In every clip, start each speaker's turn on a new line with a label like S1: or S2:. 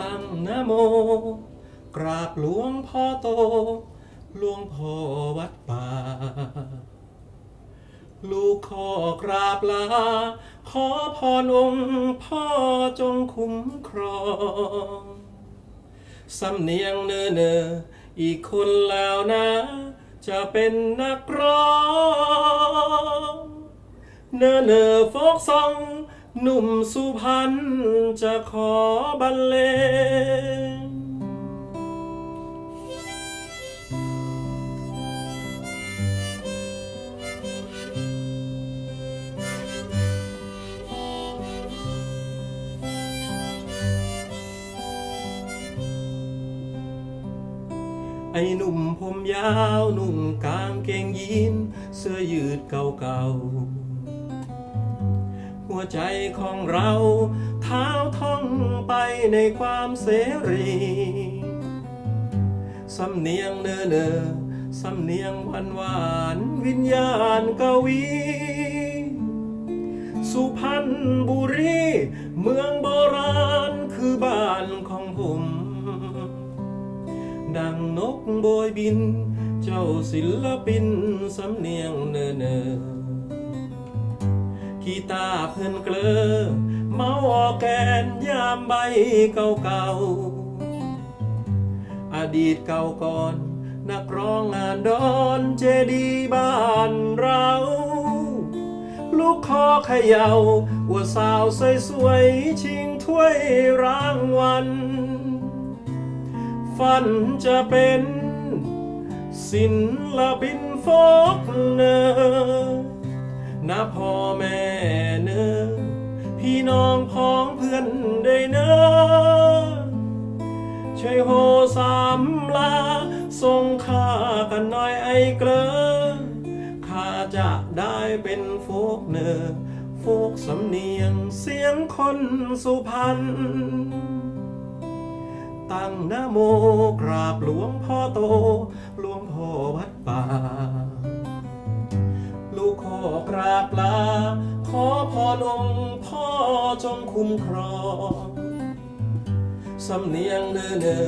S1: ตั้งนะโม กราบหลวงพ่อโต หลวงพ่อวัดป่า ลูกขอกราบลา ขอพรองค์พ่อจงคุ้มครองสำเนียงเนอเนออีกคนแล้วนะ จะเป็นนักร้อง เนอเนอโฟกซอง หนุ่มสุพรรณจะขอบรรเลงไอ้หนุ่มผมยาวนุ่งกางเกงยีน เสื้อยืดเก่าๆ วใจของเราเท้าท่องไปในความเสรีสำเนียงเนอเนอสำเนียงหวานหวานวิญญาณกวี สุพรรณบุรี เมืองโบราณคือบ้านของผม ดังนกโบยบิน เจ้าศิลปินสำเนียงเนอเนอ กีตาร์เพื่อนเกลือเมาออกแกนยามใบเก่าๆ อดีตเก่าก่อน นักร้องงานดอนเจดีบ้านเรา ลูกคอเขยา่าว่าสาวสวยๆ ชิงถ้วยรางวัล ฝันจะเป็นศิลปินโฟกเนอ นะพ่อแม่เนอพี่น้องพ้องเพื่อนได้เนอช่วยโหสามลาส่งข้ากันหน่อยไอ้เกลอข้าจะได้เป็นโฟกเนอโฟกสำเนียงเสียงคนสุพรรณตั้งนะโมกราบหลวงพ่อโต หลวงพ่อวัดป่า กขอกราบลา ขอพรองค์พ่อจงคุ้มครอง สำเนียงเนอเนอ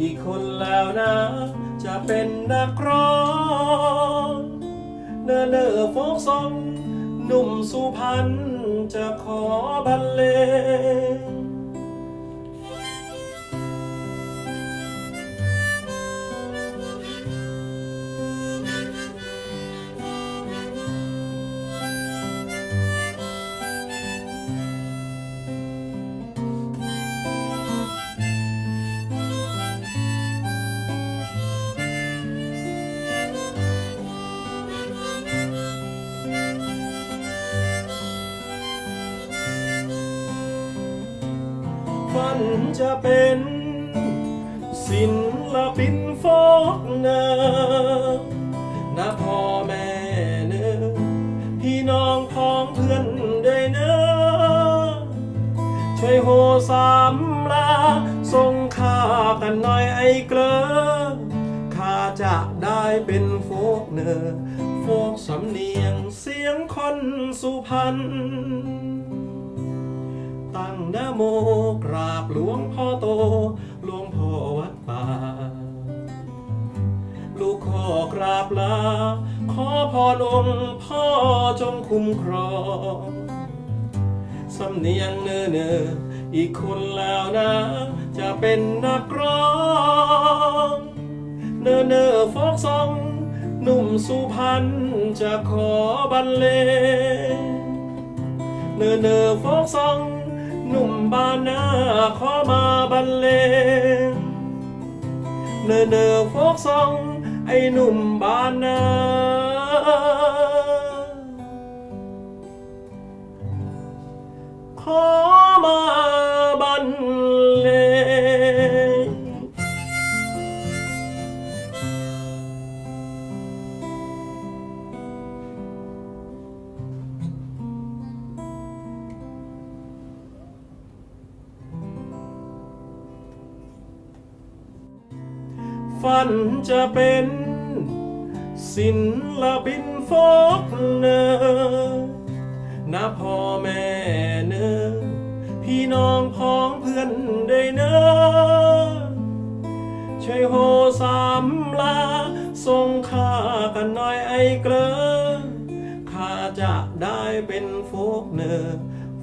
S1: อีกคนแล้วนะ จะเป็นนักร้อง เนอเนอโฟกซองหนุ่มสุพรรณจะขอบรรเลง นจะเป็นศิลปินโฟกเนอนะพ่อแม่เนอพี่น้องพ้องเพื่อนได้เนอช่วยโหสามลาส่งข้ากันหน่อยไอ้เกลอข้าจะได้เป็นโฟกเนอโฟกสำเนียงเสียงคนสุพรรณ ตั้งนโมกราบหลวงพ่อโต หลวงพ่อวัดป่า ลูกขอกราบลา ขอพรองค์พ่อจงคุ้มครองสำเนียงเนอเนออีกคนแล้วนะ จะเป็นนักร้อง เนอเนอฟอกซอง หนุ่มสุพรรณจะขอบรรเลงเนอเนอโฟกซอง หนุ่มบ้านนาขอมาบรรเลงเนอเนอโฟกซองไอ้หนุ่มบ้านนาขอ ฝันจะเป็นศิลปินโฟกเนอนะพ่อแม่เนอพพี่น้องพ้องเพื่อนได้เนอช่วยโหสามลาส่งข้ากันหน่อยไอ้เกลอข้าจะได้เป็นโฟกเนอ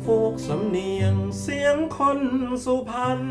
S1: โฟกสำเนียงเสียงคนสุพรรณ